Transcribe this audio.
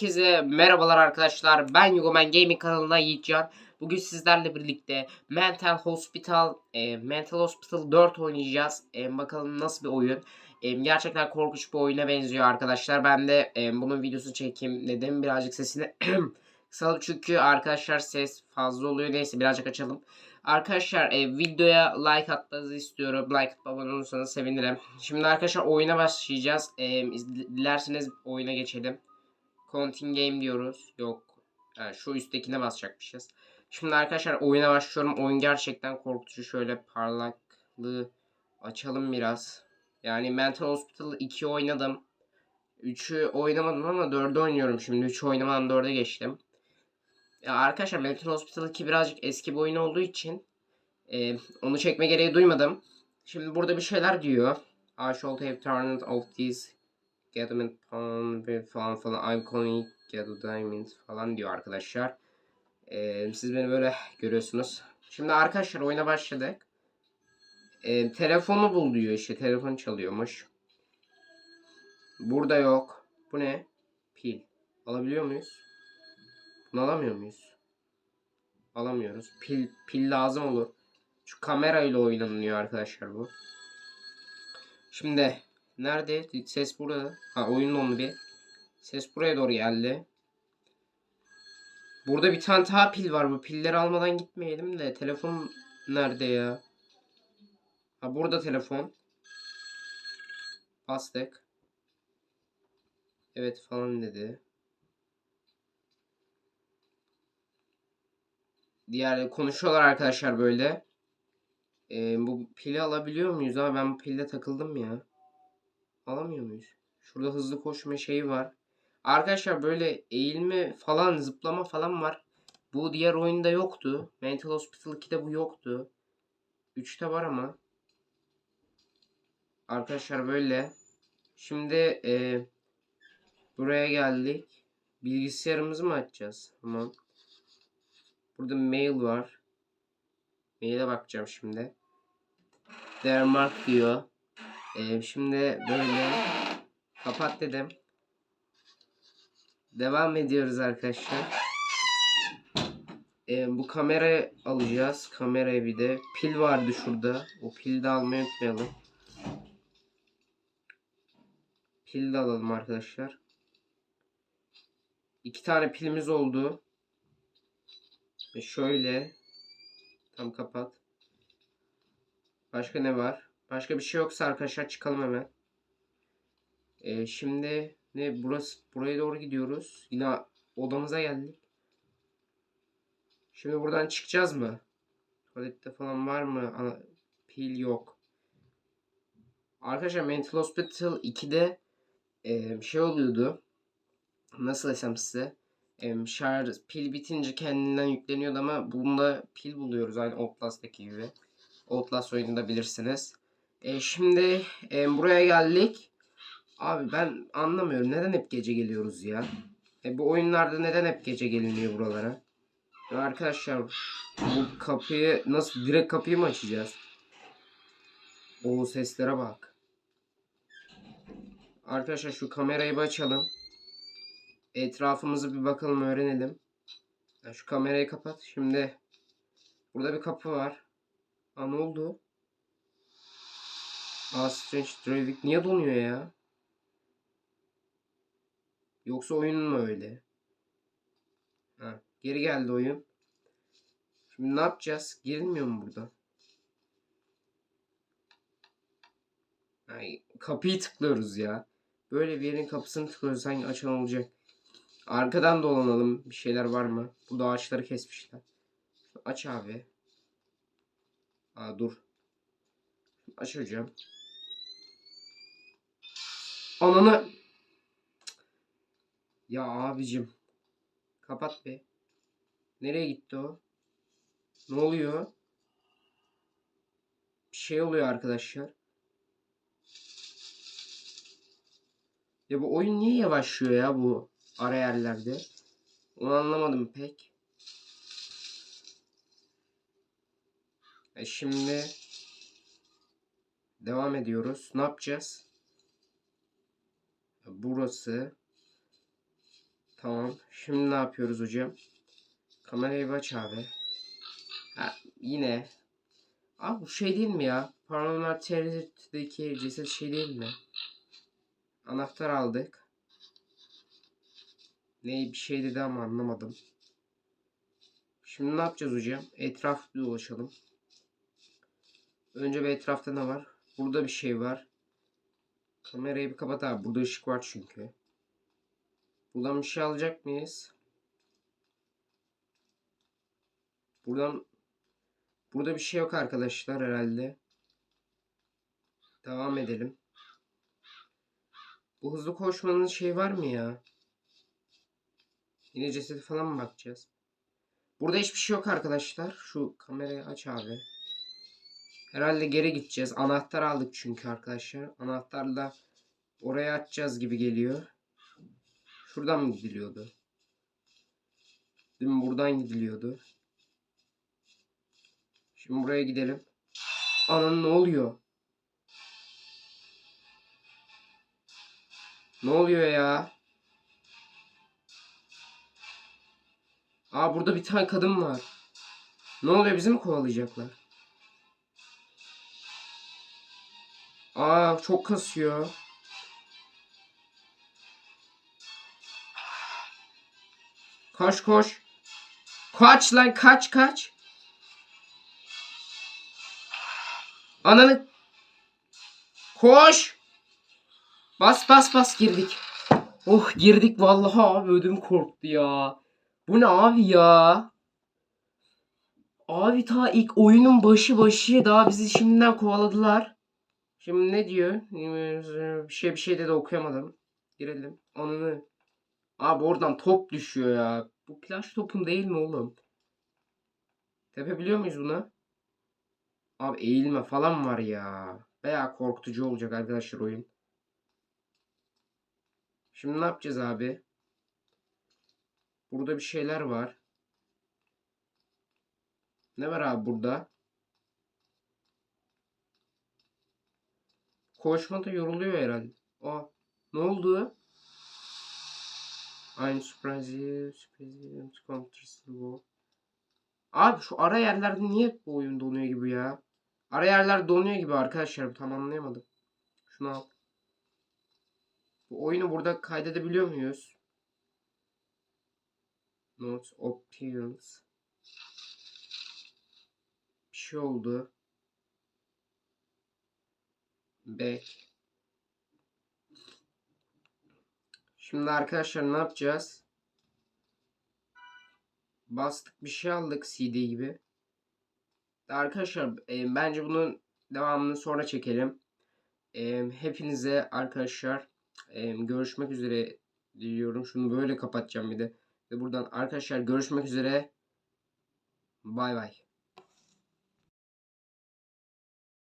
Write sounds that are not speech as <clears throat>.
Herkese merhabalar arkadaşlar. Ben Yugomen Gaming kanalına Yiğitcan. Bugün sizlerle birlikte Mental Hospital e, Mental Hospital 4 oynayacağız. E, bakalım nasıl bir oyun. E, gerçekten korkunç bir oyuna benziyor arkadaşlar. Ben de e, bunun videosunu çekeyim dedim. Birazcık sesini <clears throat> kısalım çünkü arkadaşlar ses fazla oluyor. Neyse birazcık açalım. Arkadaşlar e, videoya like atmanızı istiyorum. Like atıp abone olursanız sevinirim. Şimdi arkadaşlar oyuna başlayacağız. E, iz- dilerseniz oyuna geçelim. Continue game diyoruz. Yok. Yani şu üsttekine basacakmışız. Şimdi arkadaşlar oyuna başlıyorum. Oyun gerçekten korkutucu. Şöyle parlaklığı açalım biraz. Yani Mental Hospital 2 oynadım. 3'ü oynamadım ama 4'ü oynuyorum şimdi. 3'ü oynamadan 4'e geçtim. Ya arkadaşlar Mental Hospital 2 birazcık eski bir oyun olduğu için e, onu çekme gereği duymadım. Şimdi burada bir şeyler diyor. I should have turned off these Gatherment Pound ve falan falan Iconic Gather Diamonds falan diyor arkadaşlar. Ee, siz beni böyle görüyorsunuz. Şimdi arkadaşlar oyuna başladık. Ee, telefonu bul diyor işte. Telefon çalıyormuş. Burada yok. Bu ne? Pil. Alabiliyor muyuz? Bunu alamıyor muyuz? Alamıyoruz. Pil pil lazım olur. Şu kamerayla oynanıyor arkadaşlar bu. Şimdi nerede? Ses burada. Ha oyun dondu bir. Ses buraya doğru geldi. Burada bir tane daha pil var. Bu pilleri almadan gitmeyelim de. Telefon nerede ya? Ha burada telefon. Bastık. Evet falan dedi. Diğer konuşuyorlar arkadaşlar böyle. Ee, bu pili alabiliyor muyuz abi? Ben bu pilde takıldım ya. Alamıyor muyuz? Şurada hızlı koşma şeyi var. Arkadaşlar böyle eğilme falan zıplama falan var. Bu diğer oyunda yoktu. Mental Hospital 2'de bu yoktu. 3'te var ama. Arkadaşlar böyle. Şimdi e, buraya geldik. Bilgisayarımızı mı açacağız? Tamam. Burada mail var. Maile bakacağım şimdi. Dermark diyor. Ee, şimdi böyle kapat dedim. Devam ediyoruz arkadaşlar. Ee, bu kamerayı alacağız. Kamerayı bir de. Pil vardı şurada. O pili de almayı unutmayalım. Pil de alalım arkadaşlar. İki tane pilimiz oldu. Ve şöyle. Tam kapat. Başka ne var? Başka bir şey yoksa arkadaşlar çıkalım hemen. Ee, şimdi ne burası buraya doğru gidiyoruz. Yine odamıza geldik. Şimdi buradan çıkacağız mı? Tuvalette falan var mı? Ana, pil yok. Arkadaşlar Mental Hospital 2'de e, şey oluyordu. Nasıl desem size? E, şarj pil bitince kendinden yükleniyordu ama bunda pil buluyoruz aynı Outlast'taki gibi. Outlast oyununda bilirsiniz. E, şimdi e, buraya geldik. Abi ben anlamıyorum. Neden hep gece geliyoruz ya? E, bu oyunlarda neden hep gece geliniyor buralara? Ya arkadaşlar bu kapıyı nasıl direkt kapıyı mı açacağız? O seslere bak. Arkadaşlar şu kamerayı bir açalım. Etrafımızı bir bakalım öğrenelim. Ya şu kamerayı kapat. Şimdi burada bir kapı var. Aa ne oldu? Aa Strange Driving niye donuyor ya? Yoksa oyun mu öyle? Ha, geri geldi oyun. Şimdi ne yapacağız? Girilmiyor mu burada? Ay, kapıyı tıklıyoruz ya. Böyle bir yerin kapısını tıklıyoruz. Sanki açan olacak. Arkadan dolanalım. Bir şeyler var mı? Burada ağaçları kesmişler. Aç abi. Aa dur. Aç hocam. Ananı. Ya abicim. Kapat be. Nereye gitti o? Ne oluyor? Bir şey oluyor arkadaşlar. Ya bu oyun niye yavaşlıyor ya bu ara yerlerde? Onu anlamadım pek. E şimdi devam ediyoruz. Ne yapacağız? Burası Tamam. Şimdi ne yapıyoruz hocam? Kamerayı aç abi. Ha, yine. Abi bu şey değil mi ya? Paranormal Activity'deki ceset şey değil mi? Anahtar aldık. Ne bir şey dedi ama anlamadım. Şimdi ne yapacağız hocam? Etraf dolaşalım. Önce bir etrafta ne var? Burada bir şey var. Kamerayı bir kapat abi. Burada ışık var çünkü. Buradan bir şey alacak mıyız? Buradan Burada bir şey yok arkadaşlar herhalde. Devam edelim. Bu hızlı koşmanın şey var mı ya? Yine cesedi falan mı bakacağız? Burada hiçbir şey yok arkadaşlar. Şu kamerayı aç abi. Herhalde geri gideceğiz. Anahtar aldık çünkü arkadaşlar. Anahtarla oraya açacağız gibi geliyor. Şuradan mı gidiliyordu? Değil mi? Buradan gidiliyordu. Şimdi buraya gidelim. Anan ne oluyor? Ne oluyor ya? Aa burada bir tane kadın var. Ne oluyor bizi mi kovalayacaklar? Aa çok kasıyor. Koş koş. Kaç lan kaç kaç. Ananı. Koş. Bas bas bas girdik. Oh girdik vallahi abi ödüm korktu ya. Bu ne abi ya? Abi ta ilk oyunun başı başı daha bizi şimdiden kovaladılar. Şimdi ne diyor? Bir şey bir şey de okuyamadım. Girelim. Ananı. Abi oradan top düşüyor ya. Bu plaj topun değil mi oğlum? Tepebiliyor muyuz buna? Abi eğilme falan var ya. Veya korkutucu olacak arkadaşlar oyun. Şimdi ne yapacağız abi? Burada bir şeyler var. Ne var abi burada? Koşmada yoruluyor herhalde. Aa, ne oldu? Aynı surprise, surprise, counters bu. Abi şu ara yerlerde niye bu oyun donuyor gibi ya? Ara yerler donuyor gibi arkadaşlar. Tam anlayamadım. Şunu al. Bu oyunu burada kaydedebiliyor muyuz? Notes, options. Bir şey oldu. Back. Şimdi arkadaşlar ne yapacağız? Bastık bir şey aldık CD gibi. Arkadaşlar e, bence bunun devamını sonra çekelim. E, hepinize arkadaşlar e, görüşmek üzere diliyorum. Şunu böyle kapatacağım bir de. Ve buradan arkadaşlar görüşmek üzere. Bay bay.